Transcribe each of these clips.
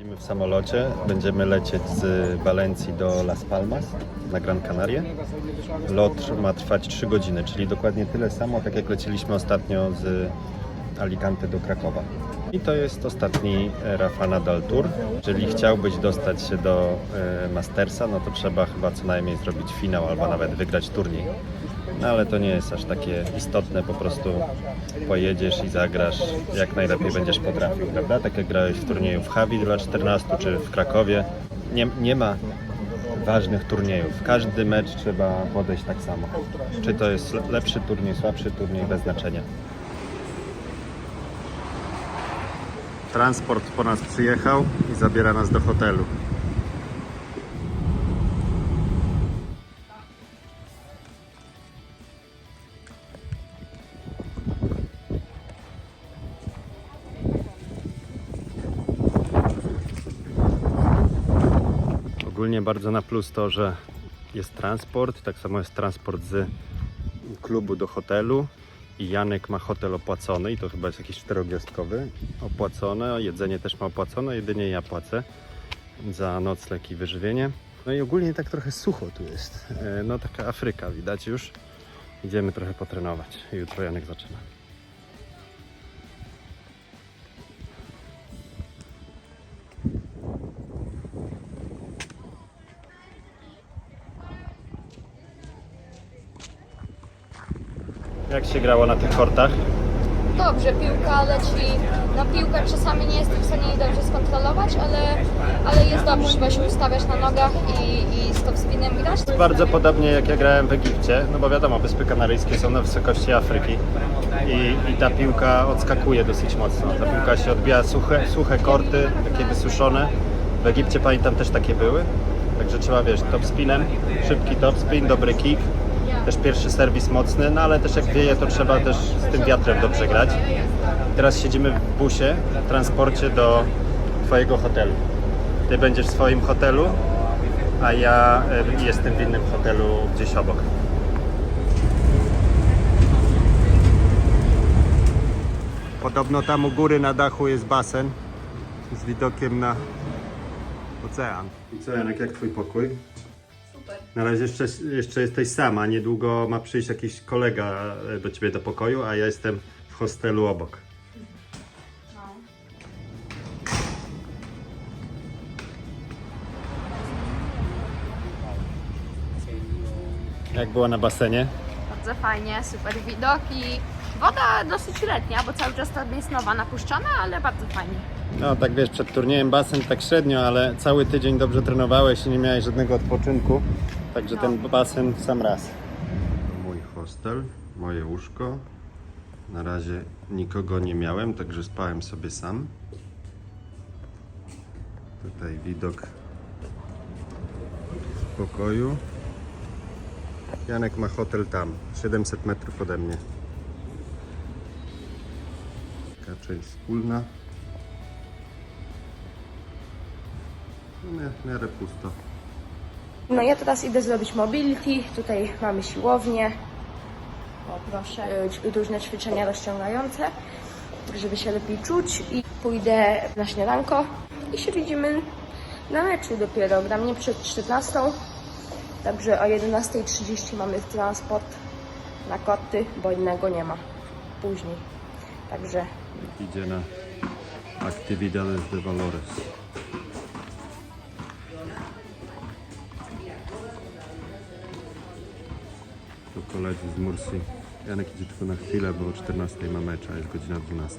Siedzimy w samolocie, będziemy lecieć z Walencji do Las Palmas na Gran Canaria. Lot ma trwać 3 godziny, czyli dokładnie tyle samo, tak jak leciliśmy ostatnio z Alicante do Krakowa. I to jest ostatni e, Rafa Nadal Tour. Jeżeli chciałbyś dostać się do e, Mastersa, no to trzeba chyba co najmniej zrobić finał albo nawet wygrać turniej. No ale to nie jest aż takie istotne, po prostu pojedziesz i zagrasz jak najlepiej będziesz potrafił, prawda? Tak jak grałeś w turnieju w Hawi dla 14 czy w Krakowie. Nie, nie ma ważnych turniejów. Każdy mecz trzeba podejść tak samo. Czy to jest le- lepszy turniej, słabszy turniej, bez znaczenia. Transport po nas przyjechał i zabiera nas do hotelu. Ogólnie bardzo na plus to, że jest transport, tak samo jest transport z klubu do hotelu i Janek ma hotel opłacony i to chyba jest jakiś czterogwiazdkowy opłacone, jedzenie też ma opłacone, jedynie ja płacę za nocleg i wyżywienie. No i ogólnie tak trochę sucho tu jest, E, no taka Afryka widać już. Idziemy trochę potrenować, jutro Janek zaczyna. Jak się grało na tych kortach? Dobrze, piłka leci. No piłkę czasami nie jestem w stanie jej dobrze skontrolować, ale, ale jest dobrze, trzeba się ustawiać na nogach i, i stop spinem grać. Bardzo podobnie jak ja grałem w Egipcie, no bo wiadomo, Wyspy Kanaryjskie są na wysokości Afryki i, i ta piłka odskakuje dosyć mocno. Ta piłka się odbija suche, suche korty, takie wysuszone. W Egipcie pamiętam też takie były, także trzeba wiesz, top spinem, szybki top spin, dobry kick, też pierwszy serwis mocny, no ale też jak wieje to trzeba też z tym wiatrem dobrze grać. Teraz siedzimy w busie, w transporcie do Twojego hotelu. Ty będziesz w swoim hotelu, a ja e, jestem w innym hotelu gdzieś obok. Podobno tam u góry na dachu jest basen z widokiem na ocean. Janek, jak twój pokój? Super. Na razie jeszcze, jeszcze jesteś sama, niedługo ma przyjść jakiś kolega e, do ciebie do pokoju, a ja jestem w hostelu obok. No. Jak było na basenie? Bardzo fajnie, super widoki. Woda dosyć letnia, bo cały czas tam jest nowa napuszczana, ale bardzo fajnie. No tak wiesz, przed turniejem basen tak średnio, ale cały tydzień dobrze trenowałeś i nie miałeś żadnego odpoczynku. Także ten basen w sam raz. Mój hostel, moje łóżko. Na razie nikogo nie miałem, także spałem sobie sam. Tutaj widok z pokoju. Janek ma hotel tam, 700 metrów ode mnie. Taka część wspólna. W miarę pusto. No ja teraz idę zrobić mobility. Tutaj mamy siłownię. O proszę. Y, Różne ćwiczenia rozciągające, żeby się lepiej czuć. I pójdę na śniadanko i się widzimy na meczu dopiero. Gram nie przed 14. Także o 11.30 mamy transport na koty, bo innego nie ma później. Także Idzie na Actividades de Valores. Tu koledzy z Mursi. Janek idzie tylko na chwilę, bo o 14 ma mecz, a jest godzina 12.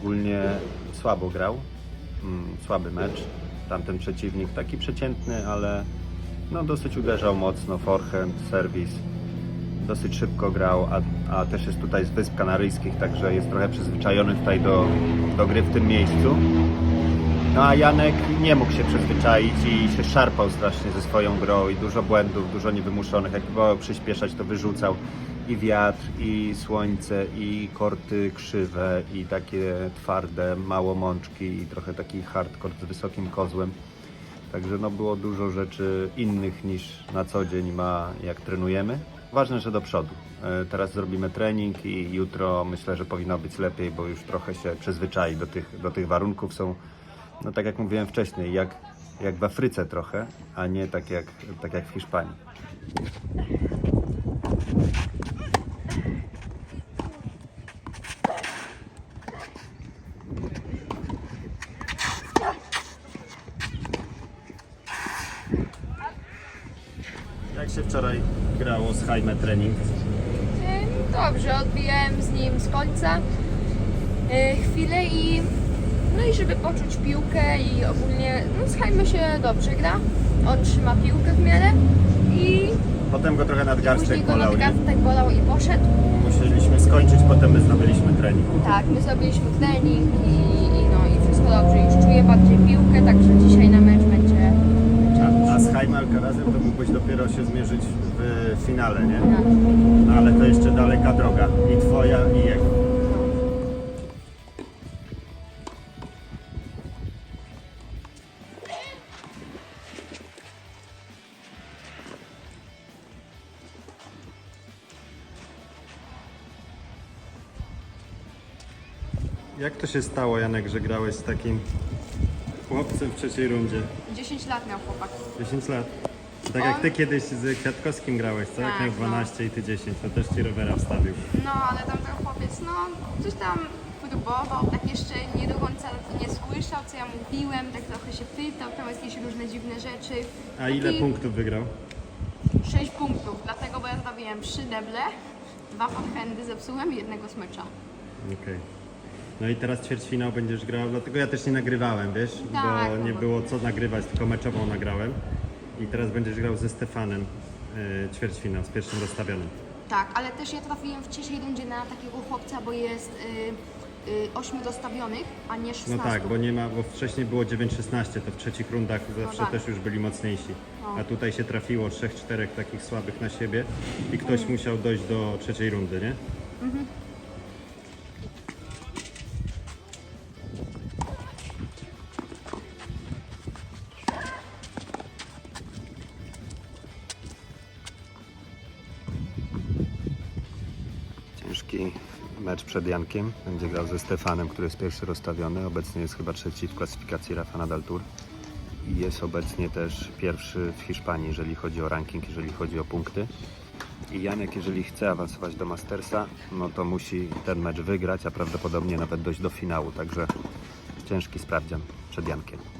Ogólnie słabo grał. Mm, słaby mecz. Tamten przeciwnik taki przeciętny, ale no, dosyć uderzał mocno. Forehand, serwis. Dosyć szybko grał, a, a też jest tutaj z Wysp Kanaryjskich, także jest trochę przyzwyczajony tutaj do, do gry w tym miejscu. No a Janek nie mógł się przyzwyczaić i się szarpał strasznie ze swoją grą i dużo błędów, dużo niewymuszonych. Jak próbował przyspieszać, to wyrzucał i wiatr, i słońce, i korty krzywe, i takie twarde, mało mączki, i trochę taki hardcore z wysokim kozłem. Także no było dużo rzeczy innych niż na co dzień ma, jak trenujemy. Ważne, że do przodu. E, Teraz zrobimy trening i jutro myślę, że powinno być lepiej, bo już trochę się przyzwyczai do tych, do tych warunków. Są, no tak jak mówiłem wcześniej, jak, jak w Afryce trochę, a nie tak jak, tak jak w Hiszpanii. Jak się wczoraj grało z Jaime trening? Dobrze, odbijałem z nim z końca y, chwilę i no i żeby poczuć piłkę i ogólnie no z Jaime się dobrze gra. On trzyma piłkę w miarę i Potem go trochę później nadgarstek go bolał, nie? nadgarstek bolał i poszedł. Musieliśmy skończyć, potem my zdobyliśmy trening. Tak, my zrobiliśmy trening i, i no i wszystko dobrze. Już czuję bardziej piłkę, także dzisiaj na mecz będzie. A, a z Jaime Alcarazem to mógłbyś dopiero się zmierzyć w finale, nie? Tak. No, ale to jeszcze daleka droga. I twoja, i jego. Jak to się stało, Janek, że grałeś z takim chłopcem w trzeciej rundzie? 10 lat miał chłopak. 10 lat. Tak jak ty kiedyś z Kwiatkowskim grałeś, co? Jak Tak, miał no. 12 i ty 10, to też ci rowera wstawił. No, ale tam ten chłopiec, no, coś tam próbował, tak jeszcze nie do końca nie słyszał, co ja mówiłem, tak trochę się pytał, tam jakieś różne dziwne rzeczy. A ile Taki punktów wygrał? 6 punktów, dlatego, bo ja zrobiłem 3 deble, dwa forehandy zepsułem i jednego smycza. Okej. No i teraz ćwierćfinał będziesz grał, dlatego ja też nie nagrywałem, wiesz? Tak, bo no nie bo- było co nagrywać, tylko meczową nagrałem. I teraz będziesz grał ze Stefanem yy, ćwierćfinał z pierwszym rozstawionym. Tak, ale też ja trafiłem w trzeciej rundzie na takiego chłopca, bo jest y, y, 8 dostawionych, a nie 16. No tak, bo nie ma, bo wcześniej było 9-16, to w trzecich rundach zawsze tak. też już byli mocniejsi. No. A tutaj się trafiło 3-4 takich słabych na siebie i ktoś musiał dojść do trzeciej rundy, nie? Ciężki mecz przed Jankiem. Będzie grał ze Stefanem, który jest pierwszy rozstawiony. Obecnie jest chyba trzeci w klasyfikacji Rafa Nadal Tour. I jest obecnie też pierwszy w Hiszpanii, jeżeli chodzi o ranking, jeżeli chodzi o punkty. I Janek, jeżeli chce awansować do Mastersa, no to musi ten mecz wygrać, a prawdopodobnie nawet dojść do finału. Także ciężki sprawdzian przed Jankiem.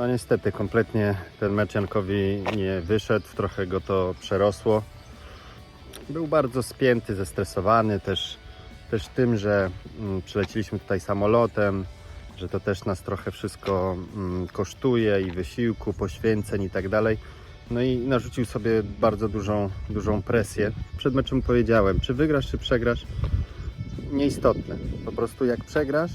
No niestety, kompletnie ten mecz Jankowi nie wyszedł, trochę go to przerosło. Był bardzo spięty, zestresowany też, też tym, że mm, przyleciliśmy tutaj samolotem, że to też nas trochę wszystko mm, kosztuje i wysiłku, poświęceń i tak dalej. No i narzucił sobie bardzo dużą, dużą presję. Przed meczem powiedziałem, czy wygrasz, czy przegrasz, nieistotne. Po prostu jak przegrasz,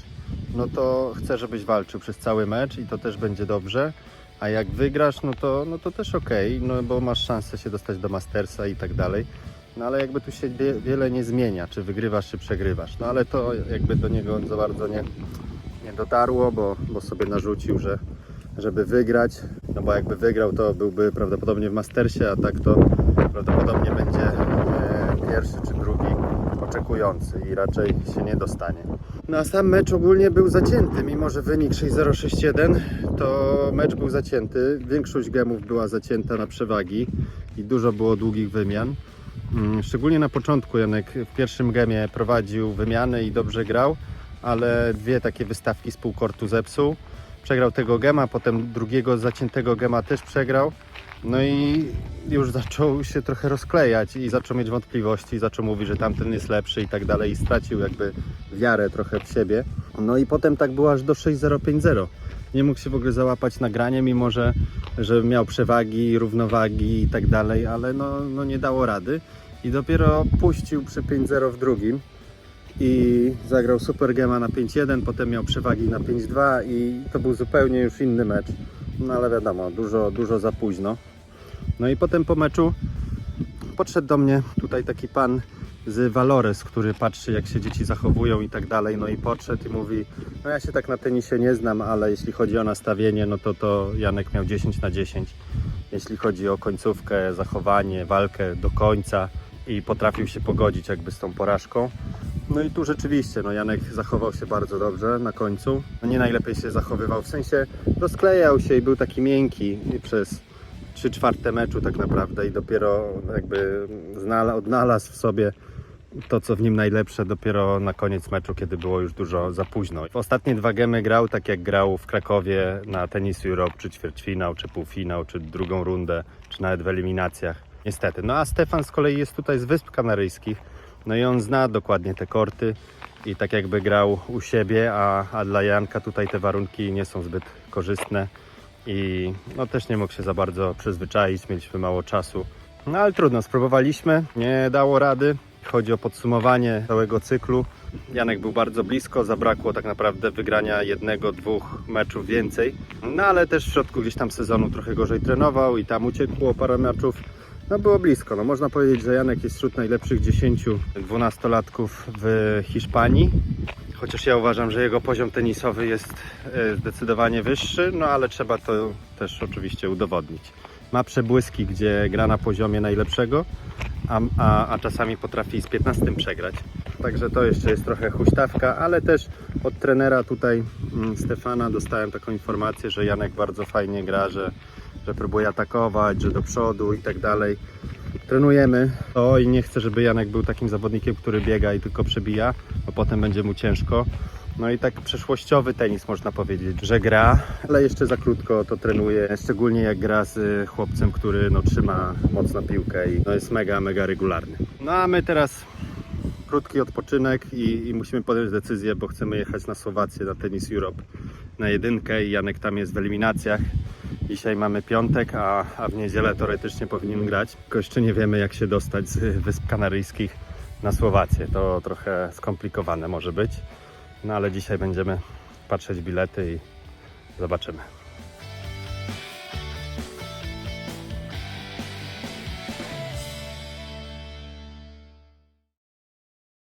no to chcę, żebyś walczył przez cały mecz i to też będzie dobrze. A jak wygrasz, no to, no to też okej, no bo masz szansę się dostać do Mastersa i tak dalej. No ale jakby tu się wie, wiele nie zmienia, czy wygrywasz, czy przegrywasz. No ale to jakby do niego za bardzo nie, nie dotarło, bo, bo sobie narzucił, że żeby wygrać, no bo jakby wygrał, to byłby prawdopodobnie w Mastersie, a tak to prawdopodobnie będzie e, pierwszy czy oczekujący i raczej się nie dostanie. No a sam mecz ogólnie był zacięty, mimo że wynik 6-0-6-1, to mecz był zacięty. Większość gemów była zacięta na przewagi i dużo było długich wymian. Mm, Szczególnie na początku Janek w pierwszym gemie prowadził wymiany i dobrze grał, ale dwie takie wystawki z półkortu zepsuł. Przegrał tego gema, potem drugiego zaciętego gema też przegrał. No i już zaczął się trochę rozklejać i zaczął mieć wątpliwości, zaczął mówić, że tamten jest lepszy i tak dalej i stracił jakby wiarę trochę w siebie. No i potem tak było aż do 6-0-5-0. Nie mógł się w ogóle załapać na granie, mimo że, że miał przewagi, równowagi i tak dalej, ale no, no nie dało rady. I dopiero puścił przy 5-0 w drugim i zagrał Super Gema na 5-1, potem miał przewagi na 5-2 i to był zupełnie już inny mecz. No ale wiadomo, dużo, dużo za późno. No i potem po meczu podszedł do mnie tutaj taki pan z Valores, który patrzy jak się dzieci zachowują i tak dalej. No i podszedł i mówi, no ja się tak na tenisie nie znam, ale jeśli chodzi o nastawienie, no to to Janek miał 10 na 10. Jeśli chodzi o końcówkę, zachowanie, walkę do końca i potrafił się pogodzić jakby z tą porażką. No i tu rzeczywiście, no Janek zachował się bardzo dobrze na końcu. No nie najlepiej się zachowywał, w sensie rozklejał się i był taki miękki przez 3 czwarte meczu tak naprawdę i dopiero jakby odnalazł w sobie to, co w nim najlepsze dopiero na koniec meczu, kiedy było już dużo za późno. W ostatnie dwa gemy grał tak jak grał w Krakowie na Tennis Europe, czy ćwierćfinał, czy półfinał, czy drugą rundę, czy nawet w eliminacjach. Niestety. No a Stefan z kolei jest tutaj z Wysp Kanaryjskich, no i on zna dokładnie te korty i tak jakby grał u siebie, a, a dla Janka tutaj te warunki nie są zbyt korzystne i no też nie mógł się za bardzo przyzwyczaić, mieliśmy mało czasu. No ale trudno, spróbowaliśmy, nie dało rady. Chodzi o podsumowanie całego cyklu. Janek był bardzo blisko, zabrakło tak naprawdę wygrania jednego, dwóch meczów więcej. No ale też w środku gdzieś tam sezonu trochę gorzej trenował i tam uciekło parę meczów. No było blisko. No, można powiedzieć, że Janek jest wśród najlepszych 10 dwunastolatków w Hiszpanii. Chociaż ja uważam, że jego poziom tenisowy jest e, zdecydowanie wyższy, no ale trzeba to też oczywiście udowodnić. Ma przebłyski, gdzie gra na poziomie najlepszego, a, a, a czasami potrafi z 15 przegrać. Także to jeszcze jest trochę huśtawka, ale też od trenera tutaj mm, Stefana dostałem taką informację, że Janek bardzo fajnie gra, że, że próbuje atakować, że do przodu i tak dalej. Trenujemy to i nie chcę, żeby Janek był takim zawodnikiem, który biega i tylko przebija, bo potem będzie mu ciężko. No i tak przeszłościowy tenis można powiedzieć, że gra, ale jeszcze za krótko to trenuje, szczególnie jak gra z chłopcem, który no, trzyma mocno piłkę i no, jest mega, mega regularny. No a my teraz krótki odpoczynek i, i musimy podjąć decyzję, bo chcemy jechać na Słowację, na Tennis Europe, na jedynkę i Janek tam jest w eliminacjach. Dzisiaj mamy piątek, a, a w niedzielę teoretycznie powinien grać. Tylko jeszcze nie wiemy, jak się dostać z Wysp Kanaryjskich na Słowację. To trochę skomplikowane może być. No ale dzisiaj będziemy patrzeć bilety i zobaczymy.